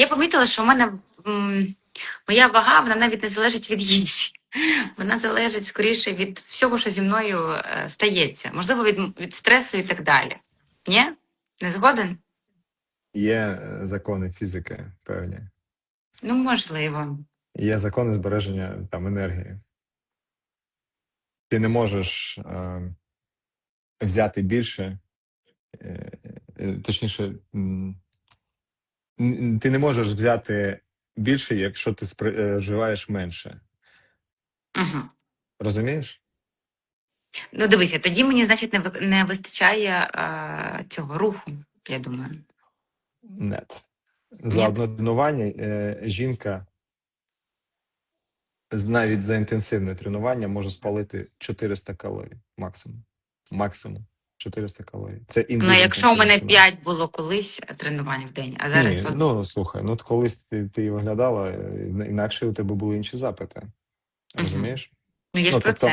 Я помітила, що в мене моя вага вона навіть не залежить від їжі. Вона залежить скоріше від всього, що зі мною е, стається. Можливо, від, від стресу і так далі. Ні? Не згоден? Є е, закони фізики певні. Ну, можливо. Є закони збереження там енергії. Ти не можеш е, взяти більше, е, е, точніше, ти не можеш взяти більше, якщо ти спри- е, менше. Угу. Розумієш? Ну, дивися, тоді мені, значить, не, не вистачає е, цього руху, я думаю. Нет. За одне тренування е, жінка навіть за інтенсивне тренування може спалити 400 калорій максимум. Максимум 400 калорій. Це Ну, якщо у мене 5 було колись тренувань в день, а зараз Ні, от- ну слухай, ну от колись ти, ти виглядала, е, інакше у тебе були інші запити. Розумієш? ну, є ж ну, про тобто- це.